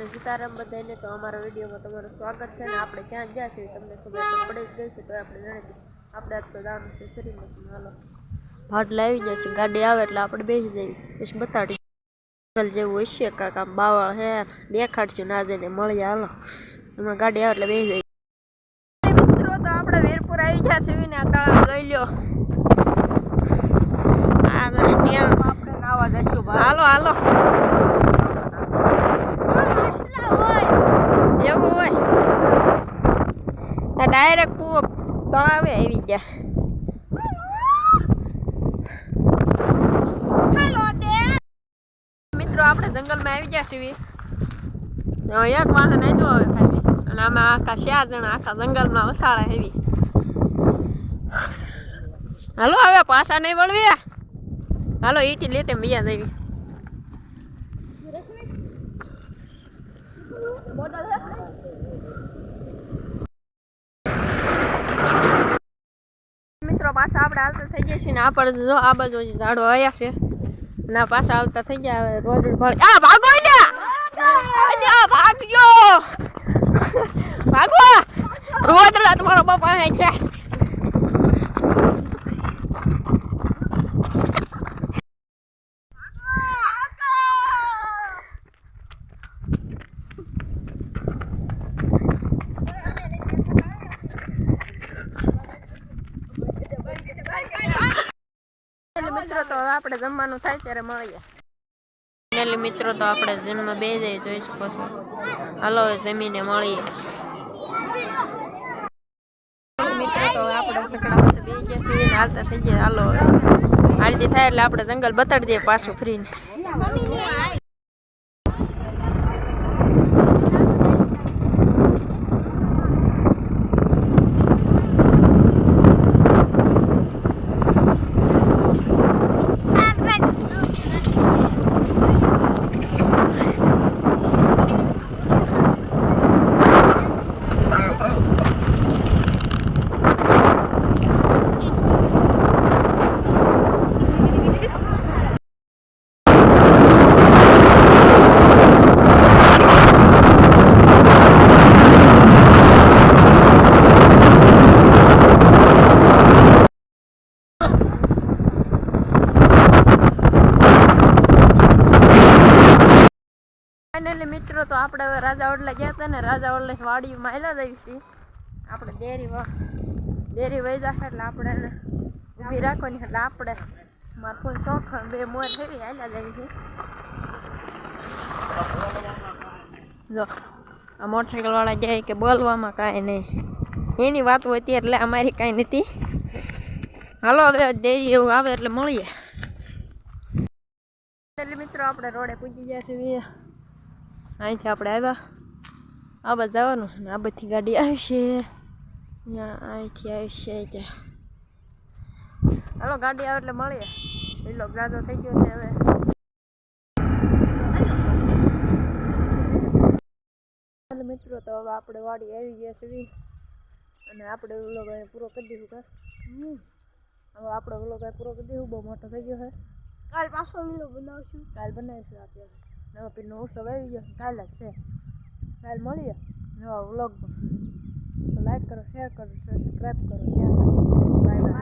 અને સીતારામ બધાને તો અમારા વિડીયોમાં તમારું સ્વાગત છે અને આપણે ક્યાં ગયા છીએ તમને ખબર તો પડી જ ગઈ છે તો આપણે જાણી આપણે આજ તો જવાનું છે શ્રીમતીમાં હાલો. ભાટ આવી જાય છે, ગાડી આવે એટલે આપણે બેસી જઈએ. પછી બતાડી. જેવું હશે કાંક આમ બાવળ હે દેખાડશું ના જઈને મળીએ, હાલો. એમાં ગાડી આવે એટલે બેસી જઈએ. મિત્રો તો આપણે વીરપુર આવી ગયા છે ને આ તળાવ ગઈ લ્યો. આ આપણે નાવા જઈશું હાલો હાલો એવું હોય ડાયરેક્ટ કૂવો તળાવે આવી ગયા મિત્રો આપણે જંગલમાં આવી ગયા છીએ એક વાહન આવ્યું હવે ખાલી અને આમાં આખા ચાર જણા આખા જંગલમાં વસાળા હેવી હાલો હવે પાછા નહીં વળવી હાલો ઈટી લેટે બીજા દેવી મિત્રો, પાછા આપણે હાલતા થઈ ગયા છીએ ને આ પર જો આ બાજુ ઝાડો આવ્યા છે. ના પાછા આવતા થઈ ગયા હવે રોજ ભાગ આ, ભાગો લ્યા અલ્યા ભાગ્યો! ભાગો! રોજ તમારો બાપા છે એટલે મિત્રો તો હવે આપણે જમવાનું થાય ત્યારે મળીએ. ફાઇનલી મિત્રો તો આપણે જન્મ બે જઈ જોઈ શકો છો હાલો જમીને મળીએ. મિત્રો તો આપણે સકડામાં બે ગયા છીએ હાલતા થઈ ગયા. હાલો હાલતી થાય એટલે આપણે જંગલ બતાડી દઈએ પાછું ફ્રીને. ફાઇનલી મિત્રો તો આપણે હવે રાજા ઓડલા ગયા હતા ને, રાજા ઓડલે વાડીમાં આવેલા જઈએ આપણે ડેરી ડેરી વહી જશે એટલે આપણે એને ઊભી રાખવાની, એટલે આપણે મારા ફૂલ ચોખણ બે મોર થઈ આવ્યા જઈએ છીએ. જો, આ મોટરસાઇકલ વાળા જાય કે બોલવામાં કાંઈ નહીં. એની વાત હતી એટલે અમારી કાંઈ નથી. હાલો, હવે ડેરી એવું આવે એટલે મળીએ. એટલે મિત્રો, આપણે રોડે પૂજી ગયા છીએ. અહીંથી આપણે આવ્યા. આ બાજુ જવાનું આ બધી ગાડી આવશે. અહીંથી આવશે ત્યાં હાલો ગાડી આવે એટલે મળીએ. લીલો ગાજો થઈ ગયો છે હવે. મિત્રો તો હવે આપણે વાડી આવી ગયા છે અને આપણે ઓલો ભાઈ પૂરો કરી દીધું કા હવે આપણે ઓલો ભાઈ પૂરો કરી દીધું બહુ મોટો થઈ ગયો છે. કાલ પાછો વીડિયો બનાવશું. કાલ બનાવીશું આપણે નવો પીરનો ઉત્સવ આવી ગયો કાલે જ છે કાલે મળીએ નવા વ્લોગમાં લાઈક કરો શેર કરો સબસ્ક્રાઈબ કરો ત્યાં સુધી બાય બાય